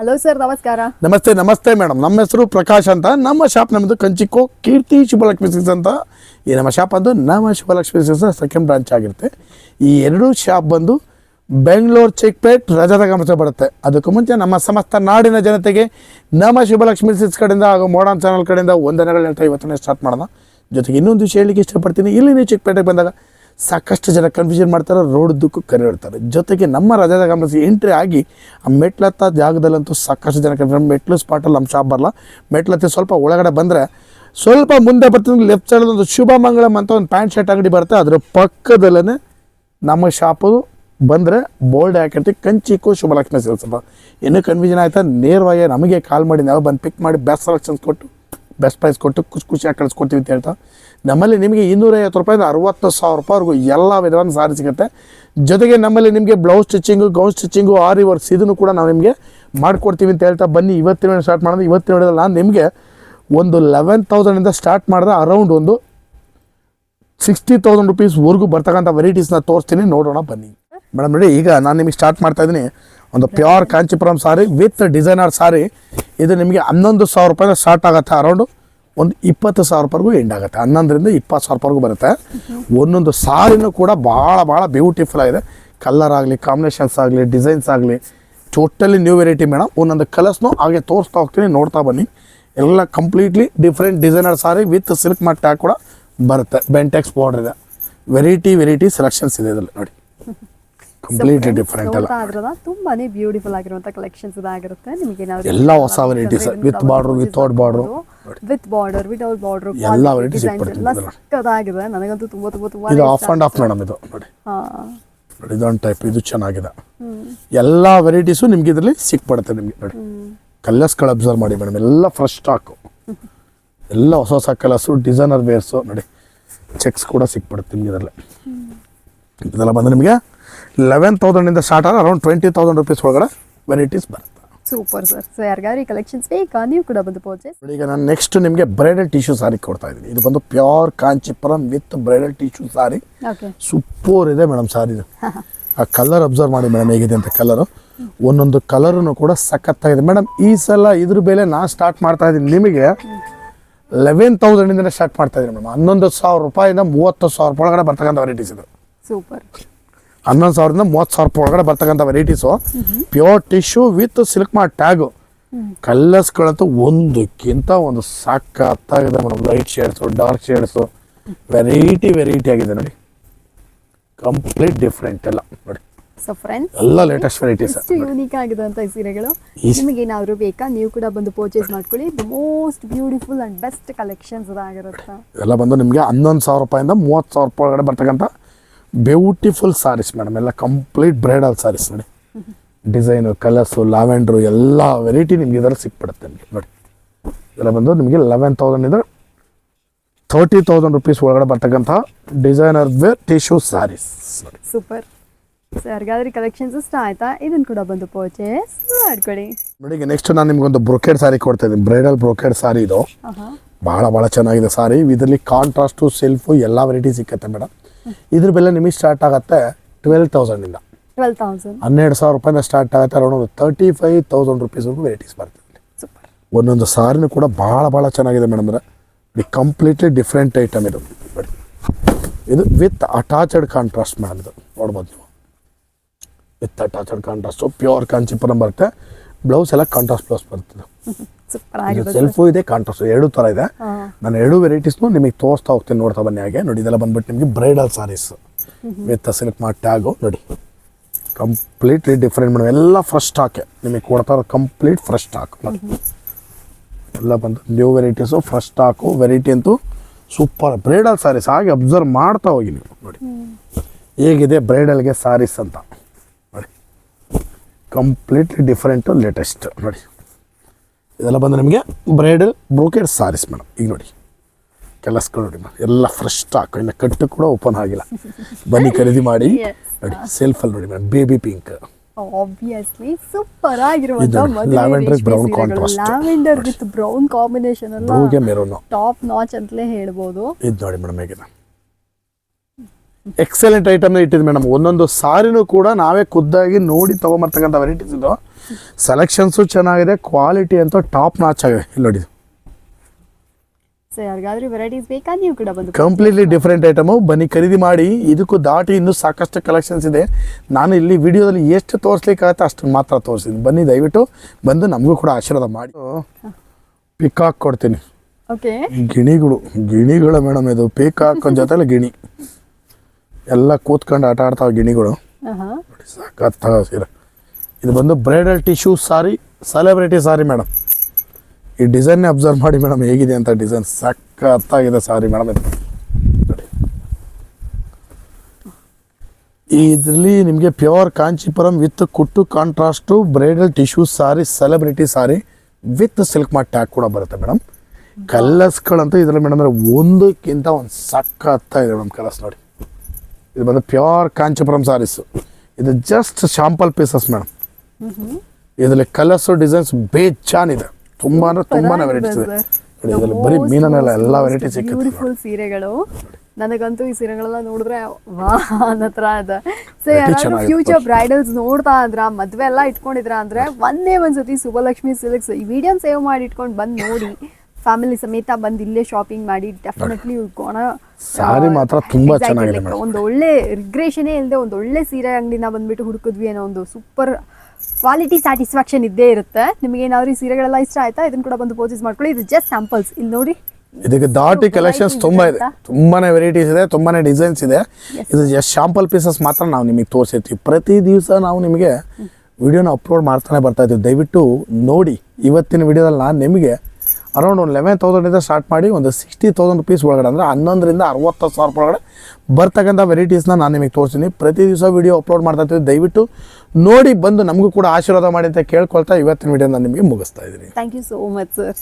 Hello sir ನಮಸ್ಕಾರ. ನಮಸ್ತೆ ನಮಸ್ತೆ ಮೇಡಮ್ ನಮ್ಮ ಹೆಸರು ಪ್ರಕಾಶ್ ಅಂತ. ನಮ್ಮ ಶಾಪ್ ನಮ್ಮದು ಕಂಚಿಕೋ ಕೀರ್ತಿ ಶುಭಲಕ್ಷ್ಮಿ ಸಿಲ್ಸ್ ಅಂತ. ಈ ನಮ್ಮ ಶಾಪ್ ಅಂದು ನಮ್ಮ ಶುಭಲಕ್ಷ್ಮಿ ಸಿಲ್ಸ್ ಸೆಕೆಂಡ್ ಬ್ರಾಂಚ್ ಆಗಿರುತ್ತೆ. ಈ ಎರಡು ಶಾಪ್ ಬಂದು ಬೆಂಗಳೂರು ಚಿಕ್ಪೇಟ್ ರಜದ ಗಮನಿಸ ಬರುತ್ತೆ. ಅದಕ್ಕೂ ಮುಂಚೆ ನಮ್ಮ ಸಮಸ್ತ ನಾಡಿನ ಜನತೆಗೆ ನಮ್ಮ ಶುಭಲಕ್ಷ್ಮಿ ಸಿಲ್ಸ್ ಕಡೆಯಿಂದ ಹಾಗೂ ಮೋಡನ್ ಚಾನಲ್ ಕಡೆಯಿಂದ ವಂದನೆಗಳು ಹೇಳ್ತಾ ಇವತ್ತನೇ ಸ್ಟಾರ್ಟ್ ಮಾಡೋಣ. ಜೊತೆಗೆ ಇನ್ನೊಂದು ವಿಷಯ ಹೇಳಲಿಕ್ಕೆ ಇಷ್ಟಪಡ್ತೀನಿ. ಇಲ್ಲಿ ನೀವು ಚಿಕ್ಕಪೇಟೆಗೆ ಬಂದಾಗ ಸಾಕಷ್ಟು ಜನ ಕನ್ಫ್ಯೂಷನ್ ಮಾಡ್ತಾರೆ ರೋಡ್ದಕ್ಕೂ ಕರೆ ಇಡ್ತಾರೆ ಜೊತೆಗೆ ನಮ್ಮ ರಜದ ಕಾಂಗ್ರೆಸ್ ಎಂಟ್ರಿ ಆಗಿ, ಆ ಮೆಟ್ಲತ್ತ ಜಾಗದಲ್ಲಂತೂ ಸಾಕಷ್ಟು ಜನ ಕನ್ಫ್ಯೂಷನ್ ಮೆಟ್ಲು ಸ್ಪಾಟಲ್ಲಿ ನಮ್ಮ ಶಾಪ್ ಬರಲ್ಲ. ಮೆಟ್ಲತ್ತಿ ಸ್ವಲ್ಪ ಒಳಗಡೆ ಬಂದರೆ, ಸ್ವಲ್ಪ ಮುಂದೆ ಬರ್ತದೆ ಲೆಫ್ಟ್ ಸೈಡಲ್ಲಿ ಒಂದು ಶುಭ ಮಂಗಳಂ ಅಂತ ಒಂದು ಪ್ಯಾಂಟ್ ಶರ್ಟ್ ಅಂಗಡಿ ಬರುತ್ತೆ. ಅದರ ಪಕ್ಕದಲ್ಲೇ ನಮ್ಮ ಶಾಪು ಬಂದರೆ ಬೋಲ್ಡ್ ಹಾಕಿರ್ತೀವಿ ಕಂಚಿಕ್ಕೂ ಶುಭಲಕ್ಷ್ಮಿ ಅಂತ. ಇನ್ನೂ ಕನ್ಫ್ಯೂಷನ್ ಆಯಿತಾ? ನೇರವಾಗಿ ನಮಗೆ ಕಾಲ್ ಮಾಡಿ, ನಾವು ಬಂದು ಪಿಕ್ ಮಾಡಿ ಬೆಸ್ಟ್ ಸೆಲೆಕ್ಷನ್ಸ್ ಕೊಟ್ಟು ಬೆಸ್ಟ್ ಪ್ರೈಸ್ ಕೊಟ್ಟು ಖುಷಿ ಖುಷಿಯಾಗಿ ಕಳಿಸ್ಕೊಡ್ತೀವಿ ಅಂತ ಹೇಳ್ತಾ. ನಮ್ಮಲ್ಲಿ ನಿಮಗೆ ಇನ್ನೂರೈವತ್ತು ರೂಪಾಯಿಂದ ಅರುವತ್ತು ಸಾವಿರ ರೂಪಾಯಿವರೆಗೂ ಎಲ್ಲ ವಿಧವಾದ ಸಾರಿ ಸಿಗುತ್ತೆ. ಜೊತೆಗೆ ನಮ್ಮಲ್ಲಿ ನಿಮಗೆ blouse stitching gown stitching aari works ಇದನ್ನು ಕೂಡ ನಾವು ನಿಮಗೆ ಮಾಡಿಕೊಡ್ತೀವಿ ಅಂತ ಹೇಳ್ತಾ. ಬನ್ನಿ, ಇವತ್ತಿನ ಸ್ಟಾರ್ಟ್ ಮಾಡೋದು ಇವತ್ತಿನ ವಿಡಿಯೋದಲ್ಲಿ ನಾನು ನಿಮಗೆ ಒಂದು ಲೆವೆನ್ ತೌಸಂಡಿಂದ ಸ್ಟಾರ್ಟ್ ಮಾಡಿದ್ರೆ ಅರೌಂಡ್ ಒಂದು ಸಿಕ್ಸ್ಟಿ ತೌಸಂಡ್ ರುಪೀಸ್ವರೆಗೂ ಬರ್ತಕ್ಕಂಥ ವೆರೈಟೀಸ್ನ ತೋರಿಸ್ತೀನಿ. ನೋಡೋಣ ಬನ್ನಿ. ಮೇಡಮ್, ನೋಡಿ, ಈಗ ನಾನು ನಿಮಗೆ ಸ್ಟಾರ್ಟ್ ಮಾಡ್ತಾ ಇದ್ದೀನಿ. ಒಂದು pure Kanchipuram sari with designer sari, ಇದು ನಿಮಗೆ ಹನ್ನೊಂದು ಸಾವಿರ ರೂಪಾಯಿಂದ ಸ್ಟಾರ್ಟ್ ಆಗುತ್ತೆ. ಅರೌಂಡು ಒಂದು ಇಪ್ಪತ್ತು ಸಾವಿರ ರೂಪಾಯಿಗೂ ಎಂಡ್ ಆಗುತ್ತೆ. ಹನ್ನೊಂದರಿಂದ ಇಪ್ಪತ್ತು ಸಾವಿರ ರೂಪಾಯಿಗೂ ಬರುತ್ತೆ. ಒಂದೊಂದು ಸಾರಿನೂ ಕೂಡ ಭಾಳ ಭಾಳ ಬ್ಯೂಟಿಫುಲ್ ಆಗಿದೆ. ಕಲರ್ ಆಗಲಿ ಕಾಂಬಿನೇಷನ್ಸ್ ಆಗಲಿ ಡಿಸೈನ್ಸ್ ಆಗಲಿ ಟೋಟಲಿ ನ್ಯೂ ವೆರೈಟಿ ಮೇಡಮ್ ಒಂದೊಂದು ಕಲರ್ಸ್ನು ಹಾಗೆ ತೋರಿಸ್ತಾ ಹೋಗ್ತೀನಿ, ನೋಡ್ತಾ ಬನ್ನಿ. ಎಲ್ಲ completely different designer sari with silk ಮಟ್ಟ ಕೂಡ ಬರುತ್ತೆ. ಬೆಂಟೆಕ್ಸ್ ಬಾರ್ಡರ್ ಇದೆ. ವೆರೈಟಿ ವೆರೈಟಿ ಸೆಲೆಕ್ಷನ್ಸ್ ಇದೆ ಇದರಲ್ಲಿ, ನೋಡಿ. ಕಂಪ್ಲೀಟ್ಲಿ ಡಿಫ್ರೆಂಟ್ ಅಲ್ಲ. ತುಂಬಾನೇ ಬ್ಯೂಟಿಫುಲ್ ಆಗಿರುವಂತ ಕಲೆಕ್ಷನ್ಸ್ ಇದಾಗಿರುತ್ತೆ ನಿಮಗೆ ಏನಾದ್ರು ಎಲ್ಲ ಹೊಸ varieties with border without border with border without border ಎಲ್ಲ ವೆರೈಟೀಸ್ ಎಲ್ಲ. ನನಗಂತೂ ತುಂಬಾ ತುಂಬಾ ತುಂಬಾ ಇದು ಆಫ್ ಅಂಡ್ ಆಫ್ ಮೇಡಮ್ ಇದು. ನೋಡಿ. ನೋಡಿ ಇದೊಂದು ಟೈಪ್ ಇದು ಚೆನ್ನಾಗಿದೆ. ಎಲ್ಲ ವೆರೈಟೀಸು ನಿಮ್ಗೆ ಇದರಲ್ಲಿ ಸಿಕ್ಬಿಡುತ್ತೆ ನಿಮಗೆ. ನೋಡಿ. ಕಲರ್ಸ್ಗಳು ಅಬ್ಸರ್ವ್ ಮಾಡಿ ಮೇಡಮ್ ಎಲ್ಲ ಫ್ರೆಶ್ ಸ್ಟಾಕು ಎಲ್ಲ ಹೊಸ ಹೊಸ ಕಲರ್ಸು ಡಿಸೈನರ್ ವೇರ್ಸು ನೋಡಿ. ಚೆಕ್ಸ್ ಕೂಡ ಸಿಕ್ಬಿಡುತ್ತೆ ನಿಮ್ಗೆ ಇದರಲ್ಲಿ. ಇದೆಲ್ಲ ಬಂದು ನಿಮಗೆ ಲೆವೆನ್ ತೌಸಂಡಿಂದ ಸ್ಟಾರ್ಟ್ ಆದ್ರೆ ಅರೌಂಡ್ ಟ್ವೆಂಟಿ ತೌಸಂಡ್ ರುಪೀಸ್ ಒಳಗಡೆ ವೆರೈಟೀಸ್ ಬರುತ್ತೆ. ಸೂಪರ್ ಸರ್ ಸೊ ಯಾರಿಗಾದ್ರೂ ಈ ಕಲೆಕ್ಷನ್ಸ್ ಬೇಕಾ ನೀವು ಕೂಡ ಬಂದು ಪರ್ಚೇಸ್ ಈಗ ನಾನು ನೆಕ್ಸ್ಟ್ ನಿಮಗೆ ಬ್ರೈಡಲ್ ಟಿಶ್ಯೂ ಸಾರಿ ಕೊಡ್ತಾ ಇದ್ದೀನಿ. ಇದು ಬಂದು pure Kanchipuram with bridal tissue sari okay super ಇದೆ ಮೇಡಮ್ ಸಾರಿ ಇದು. ಆ ಕಲರ್ ಅಬ್ಸರ್ವ್ ಮಾಡಿ ಮೇಡಮ್ ಹೇಗಿದೆ ಅಂತ ಕಲರು ಒಂದೊಂದು ಕಲರೂ ಕೂಡ ಸಖತ್ತಾಗಿದೆ. ಮೇಡಮ್ ಈ ಸಲ ಇದ್ರ ಬೆಲೆ ನಾನು ಸ್ಟಾರ್ಟ್ ಮಾಡ್ತಾ ಇದ್ದೀನಿ. ನಿಮಗೆ ಲೆವೆನ್ ತೌಸಂಡಿಂದ ಸ್ಟಾರ್ಟ್ ಮಾಡ್ತಾ ಇದ್ದೀನಿ ಮೇಡಮ್ ಹನ್ನೊಂದು ಸಾವಿರ ರೂಪಾಯಿಂದ ಮೂವತ್ತು ಸಾವಿರ ರೂಪಾಯಿ ಒಳಗಡೆ ಬರ್ತಕ್ಕಂಥ ವೆರೈಟೀಸ್ ಇದು. ಸೂಪರ್ ಹನ್ನೊಂದು ಸಾವಿರದಿಂದ ಮೂವತ್ತು ಸಾವಿರ ರೂಪಾಯಿ ಒಳಗಡೆ ಬರ್ತಕ್ಕಂಥ varieties pure tissue with silk mark tag ಕಲ್ಲರ್ಸ್ಗಳಂತೂ ಒಂದಕ್ಕಿಂತ ಒಂದು ಸಾಕಾಗಿದೆ madam. Light shades dark shades variety variety ಆಗಿದೆ ನೋಡಿ. ಕಂಪ್ಲೀಟ್ ಡಿಫ್ರೆಂಟ್ ಎಲ್ಲ ನೋಡಿ. ಸೊ ಫ್ರೆಂಡ್ಸ್ ಎಲ್ಲ ಲೇಟೆಸ್ಟ್ ವೆರೈಟೀಸ್ ಯೂನಿಕ್ ಆಗಿದೆ ಅಂತ ಈ ಸೀರೆಗಳು. ನಿಮಗೆ ಏನಾದರೂ ಬೇಕಾ ನೀವು ಕೂಡ ಬಂದು ಪರ್ಚೇಸ್ ಮಾಡ್ಕೊಳ್ಳಿ. The most beautiful and best collections ಅದಾಗಿರುತ್ತೆ. ಎಲ್ಲ ಬಂದು ನಿಮಗೆ ಹನ್ನೊಂದು ಸಾವಿರ ರೂಪಾಯಿಂದ ಮೂವತ್ತು ಸಾವಿರ ರೂಪಾಯಿ ಒಳಗಡೆ ಬರ್ತಕ್ಕಂಥ ಬ್ಯೂಟಿಫುಲ್ ಸಾರೀಸ್ ಮೇಡಮ್ ಎಲ್ಲ ಕಂಪ್ಲೀಟ್ ಬ್ರೈಡಲ್ ಸಾರೀಸ್ ನೋಡಿ ಡಿಸೈನು ಕಲರ್ಸು ಲಾವೆಂಡ್ರು ಎಲ್ಲ ವೆರೈಟಿ ನಿಮ್ಗೆ ಇದರಲ್ಲಿ ಸಿಕ್ಬಿಡುತ್ತೆ ನಿಮಗೆ ನೋಡಿ ಇದೆಲ್ಲ ಬಂದು ನಿಮಗೆ ಲೆವೆನ್ ತೌಸಂಡ್ ಇದ್ರೆ ತರ್ಟಿ ತೌಸಂಡ್ ರುಪೀಸ್ ಒಳಗಡೆ ಬರ್ತಕ್ಕಂಥ designer wear tissue saris super ಯಾರಿಗಾದ್ರೂ ಕಲೆಕ್ಷನ್ಸ್ ಇಷ್ಟ ಆಯ್ತಾ? ಇದನ್ನ ಕೂಡ ಬಂದು ಪರ್ಚೇಸ್ ಮಾಡ್ಕೊಳ್ಳಿ ನೋಡಿ ನೆಕ್ಸ್ಟ್ ನಾನು ನಿಮ್ಗೊಂದು ಬ್ರೊಕೇಡ್ ಸಾರಿ ಕೊಡ್ತಾ ಇದ್ದೀನಿ. ಬ್ರೈಡಲ್ ಬ್ರೋಕೆಡ್ ಸಾರಿ ಇದು. ಬಹಳ ಬಹಳ ಚೆನ್ನಾಗಿದೆ ಸಾರಿ ಇದರಲ್ಲಿ ಕಾಂಟ್ರಾಸ್ಟು ಸೆಲ್ಫು ಎಲ್ಲ ವೆರೈಟಿ ಸಿಕ್ಕತ್ತೆ ಮೇಡಮ್ ಇದ್ರ ಬೆಲೆ ನಿಮಗೆ ಸ್ಟಾರ್ಟ್ ಆಗುತ್ತೆ ಟ್ವೆಲ್ ತೌಸಂಡಿಂದ ಟ್ವೆಲ್ ತೌಸಂಡ್ ಹನ್ನೆರಡು ಸಾವಿರ ರೂಪಾಯಿಂದ ಸ್ಟಾರ್ಟ್ ಆಗುತ್ತೆ ಅರೌಂಡ್ ಒಂದು ತರ್ಟಿ ಫೈವ್ ತೌಸಂಡ್ ರುಪೀಸ್ವರೆಗೂ ವೆರೈಟೀಸ್ ಬರ್ತದೆ ಒಂದೊಂದು ಸಾರಿನೂ ಕೂಡ ಭಾಳ ಭಾಳ ಚೆನ್ನಾಗಿದೆ ಮೇಡಮ್ ಇದು ಕಂಪ್ಲೀಟ್ಲಿ ಡಿಫ್ರೆಂಟ್ ಐಟಮ್ ಇದು. ನೋಡಿ ಇದು ವಿತ್ ಅಟ್ಯಾಚಡ್ ಕಾಂಟ್ರಾಸ್ಟ್ ಮೇಡಮ್ ಇದು. ನೋಡ್ಬೋದು ನೀವು. With attached contrast pure Kanchipuram ಬರುತ್ತೆ ಬ್ಲೌಸ್ ಎಲ್ಲ ಕಾಂಟ್ರಾಸ್ಟ್ ಬ್ಲೌಸ್ ಬರ್ತದೆ ಸೆಲ್ಫು ಇದೆ ಕಾಂಟ್ರಾಸ್ಟ್ ಎರಡು ಥರ ಇದೆ. ನಾನು ಎರಡು ವೆರೈಟೀಸ್ನು ನಿಮಗೆ ತೋರಿಸ್ತಾ ಹೋಗ್ತೀನಿ ನೋಡ್ತಾ ಬನ್ನಿ ಹಾಗೆ. ನೋಡಿ ಇದೆಲ್ಲ ಬಂದ್ಬಿಟ್ಟು ನಿಮಗೆ ಬ್ರೈಡಲ್ ಸಾರೀಸ್ ವಿತ್ ಸಿಲ್ಕ್ ಮಾಡಿ ಟ್ಯಾಗು ನೋಡಿ ಕಂಪ್ಲೀಟ್ಲಿ ಡಿಫ್ರೆಂಟ್ ಮೇಡಮ್. ಎಲ್ಲ ಫ್ರೆಶ್ ಸ್ಟಾಕೆ ನಿಮಗೆ ಕೊಡ್ತಾರ ಕಂಪ್ಲೀಟ್ ಫ್ರೆಶ್ ಸ್ಟಾಕ್ ನೋಡಿ ಎಲ್ಲ ಬಂದು new varieties fresh stock variety ಅಂತೂ ಸೂಪರ್ ಬ್ರೈಡಲ್ ಸಾರೀಸ್ ಹಾಗೆ ಅಬ್ಸರ್ವ್ ಮಾಡ್ತಾ ಹೋಗಿ ನೀವು. ನೋಡಿ ಹೇಗಿದೆ ಬ್ರೈಡಲ್ಗೆ ಸಾರೀಸ್ ಅಂತ. ನೋಡಿ ಕಂಪ್ಲೀಟ್ಲಿ ಡಿಫ್ರೆಂಟು ಲೇಟೆಸ್ಟ್ ನೋಡಿ. ಇದೆಲ್ಲ ಬಂದು ನಿಮಗೆ ಬ್ರೈಡಲ್ ಬ್ರೋಕೆಡ್ ಸಾರೀಸ್ ಮೇಡಮ್. ಈಗ ನೋಡಿ ಕೆಲಸಗಳು ನೋಡಿ ಮೇಡಮ್. ಎಲ್ಲ ಫ್ರೆಶ್ ಸ್ಟಾಕ್ ಇನ್ನು ಕಟ್ಟು ಕೂಡ ಓಪನ್ ಆಗಿಲ್ಲ. ಬನ್ನಿ ಖರೀದಿ ಮಾಡಿ. ನೋಡಿ ಸೆಲ್ಫಲ್ಲಿ ನೋಡಿ madam. Baby pink obviously super ಆಗಿರುವಂತ lavender brown brown contrast. Lavender with brown combination ಅಲ್ಲ ಟಾಪ್ ನಾಚ್ ಅಂತಲೇ ಹೇಳ್ಬೋದು. ಇದು ನೋಡಿ ಮೇಡಮ್ ಹೇಗಿದೆ. ಎಕ್ಸಲೆಂಟ್ ಐಟಮ್ನ ಇಟ್ಟಿದ್ದು ಮೇಡಮ್ ಒಂದೊಂದು ಸಾರಿನೂ ಕೂಡ ನಾವೇ ಖುದ್ದಾಗಿ ನೋಡಿ ತೊಗೊಂಬರ್ತಕ್ಕಂಥ ವೆರೈಟೀಸ್ ಇದು. ಸೆಲೆಕ್ಷನ್ಸು ಚೆನ್ನಾಗಿದೆ ಕ್ವಾಲಿಟಿ ಅಂತೂ ಟಾಪ್ ನಾಚ್ ಆಗಿದೆ ಇಲ್ಲಿ ನೋಡಿ. ಕಂಪ್ಲೀಟ್ಲಿ ಡಿಫ್ರೆಂಟ್ ಐಟಮು ಬನ್ನಿ ಖರೀದಿ ಮಾಡಿ. ಇದಕ್ಕೂ ದಾಟಿ ಇನ್ನೂ ಸಾಕಷ್ಟು ಕಲೆಕ್ಷನ್ಸ್ ಇದೆ. ನಾನು ಇಲ್ಲಿ ವಿಡಿಯೋದಲ್ಲಿ ಎಷ್ಟು ತೋರಿಸ್ಲಿಕ್ಕಾಗತ್ತೆ ಅಷ್ಟು ಮಾತ್ರ ತೋರಿಸಿದ್ದೀನಿ. ಬನ್ನಿ ದಯವಿಟ್ಟು ಬಂದು ನಮಗೂ ಕೂಡ ಆಶೀರ್ವಾದ ಮಾಡಿ. ಪಿಕಾಕ್ ಕೊಡ್ತೀನಿ. ಓಕೆ ಗಿಣಿಗಳು ಗಿಣಿಗಳು ಮೇಡಮ್ ಇದು. ಪಿಕಾಕ್ ಜೊತೆಲಿ ಗಿಣಿ. ಎಲ್ಲ ಕೂತ್ಕೊಂಡು ಆಟ ಆಡ್ತಾವೆ ಗಿಣಿಗಳು. ಸಖತ್ತಾಗ ಸೀರೆ. ಇದು ಬಂದು bridal tissue sari celebrity sari madam ಈ ಡಿಸೈನ್ನೇ ಅಬ್ಸರ್ವ್ ಮಾಡಿ ಮೇಡಮ್ ಹೇಗಿದೆ ಅಂತ ಡಿಸೈನ್ ಸಖತ್ತಾಗಿದೆ ಸಾರಿ ಮೇಡಮ್ ಇದು. ಇದರಲ್ಲಿ ನಿಮಗೆ pure Kanchipuram with kuttu contrast bridal tissue sari celebrity sari with silk ಮಾಡಿ ಟ್ಯಾಗ್ ಕೂಡ ಬರುತ್ತೆ ಮೇಡಮ್ ಕಲರ್ಸ್ಗಳಂತೂ ಇದರಲ್ಲಿ ಮೇಡಮ್ ಒಂದಕ್ಕಿಂತ ಒಂದು ಸಖತ್ತಾಗಿದೆ ಮೇಡಮ್ ಕಲರ್ಸ್ ನೋಡಿ. ಇದು ಬಂದು ಪ್ಯೂರ್ ಕಾಂಚಿಪುರಂ ಸಾರೀಸು ಇದು ಜಸ್ಟ್ ಶಾಂಪಲ್ ಪೀಸಸ್ ಮೇಡಮ್ ಇದರಲ್ಲಿ ಕಲರ್ಸು ಡಿಸೈನ್ಸ್ ಬೇಜಾನಿದೆ. ತುಂಬ ಅಂದರೆ ತುಂಬಾ ವೆರೈಟೀಸ್ ಇದೆ. ಇದರಲ್ಲಿ ಬರೀ ಮೀನನ್ನೆಲ್ಲ ಎಲ್ಲ ವೆರೈಟಿ ಸಿಕ್ಕುತ್ತೆ ಬ್ಯೂಟಿಫುಲ್ ಸೀರೆಗಳು. ನನಗಂತೂ ಈ ಸೀರೆಗಳೆಲ್ಲ ನೋಡಿದ್ರೆ ವಾ ಅನ್ನತ್ರ ಇದೆ. ಸೊ ಯಾರಾದ್ರೂ ಫ್ಯೂಚರ್ ಬ್ರೈಡಲ್ಸ್ ನೋಡ್ತಾ ಅಂದ್ರೆ ಮದ್ವೆ ಎಲ್ಲ ಇಟ್ಕೊಂಡಿದ್ರ ಅಂದ್ರೆ ಒಂದೇ ಒಂದ್ಸತಿ ಸುಭಲಕ್ಷ್ಮಿ ಸಿಲ್ಕ್ಸ್ ಈ ವಿಡಿಯೋನ್ ಸೇವ್ ಮಾಡಿ ಇಟ್ಕೊಂಡು ಬಂದು ನೋಡಿ. ಫ್ಯಾಮಿಲಿ ಸಮೇತ ಬಂದು ಇಲ್ಲೇ ಶಾಪಿಂಗ್ ಮಾಡಿ ಡೆಫಿನೆಟ್ಲಿ ಉಳ್ಕೋಣ ಸಾರಿ ಮಾತ್ರ ತುಂಬಾ ಚೆನ್ನಾಗಿದೆ ಒಂದು ಒಳ್ಳೆ ರಿಗ್ರೇಷನೇ ಇಲ್ಲದೆ ಒಂದು ಒಳ್ಳೆ ಸೀರೆ ಅಂಗಡಿನ ಬಂದ್ಬಿಟ್ಟು ಹುಡುಕಿದ್ವಿ ಅನ್ನೋ ಒಂದು ಸೂಪರ್ ಕ್ವಾಲಿಟಿ ಸ್ಯಾಟಿಸ್ಫ್ಯಾಕ್ಷನ್ ಇದ್ದೇ ಇರುತ್ತೆ. ನಿಮಗೆ ಏನಾದ್ರು ಈ ಸೀರೆಗಳೆಲ್ಲ ಇಷ್ಟ ಆಯ್ತಾ? ಇದನ್ನ ಕೂಡ ಬಂದು ಪರ್ಚೇಸ್ ಮಾಡ್ಕೊಳ್ಳಿ. ಇದು ಜಸ್ಟ್ ಸ್ಯಾಂಪಲ್ಸ್ ಇಲ್ಲಿ ನೋಡಿ. ಇದಕ್ಕೆ ದಾಟಿ ಕಲೆಕ್ಷನ್ಸ್ ತುಂಬಾ ಇದೆ. ತುಂಬಾನೇ ವೆರೈಟೀಸ್ ಇದೆ ತುಂಬಾನೇ ಡಿಸೈನ್ಸ್ ಇದೆ. ಇದು ಜಸ್ಟ್ ಶಾಂಪಲ್ ಪೀಸಸ್ ಮಾತ್ರ ನಾವು ನಿಮಗೆ ತೋರಿಸಿರ್ತೀವಿ. ಪ್ರತಿ ದಿವಸ ನಾವು ನಿಮಗೆ ವಿಡಿಯೋನ ಅಪ್ಲೋಡ್ ಮಾಡ್ತಾನೆ ಬರ್ತಾ ಇದ್ದೀವಿ. ದಯವಿಟ್ಟು ನೋಡಿ. ಇವತ್ತಿನ ವಿಡಿಯೋದಲ್ಲಿ ನಾನು ನಿಮಗೆ ಅರೌಂಡ್ ಒಂದು ಲೆವೆನ್ ತೌಸಂಡಿಂದ ಸ್ಟಾರ್ಟ್ ಮಾಡಿ ಒಂದು ಸಿಕ್ಸ್ಟಿ ತೌಸಂಡ್ ರುಪೀಸ್ ಒಳಗಡೆ ಅಂದರೆ ಹನ್ನೊಂದರಿಂದ ಅರವತ್ತು ಸಾವಿರ ರೂಪಾಯಿ ಒಳಗಡೆ ಬರ್ತಕ್ಕಂಥ ವೆರೈಟೀಸ್ನ ನಾನು ನಿಮಗೆ ತೋರಿಸ್ತೀನಿ. ಪ್ರತಿ ದಿವಸ ವಿಡಿಯೋ ಅಪ್ಲೋಡ್ ಮಾಡ್ತಾ ಇರ್ತೀವಿ. ದಯವಿಟ್ಟು ನೋಡಿ, ಬಂದು ನಮಗೂ ಕೂಡ ಆಶೀರ್ವಾದ ಮಾಡಿ ಅಂತ ಕೇಳ್ಕೊಳ್ತಾ ಇವತ್ತಿನ ವಿಡಿಯೋ ನಾನು ನಿಮಗೆ ಮುಗಿಸ್ತಾ ಇದ್ದೀನಿ. Thank you so much sir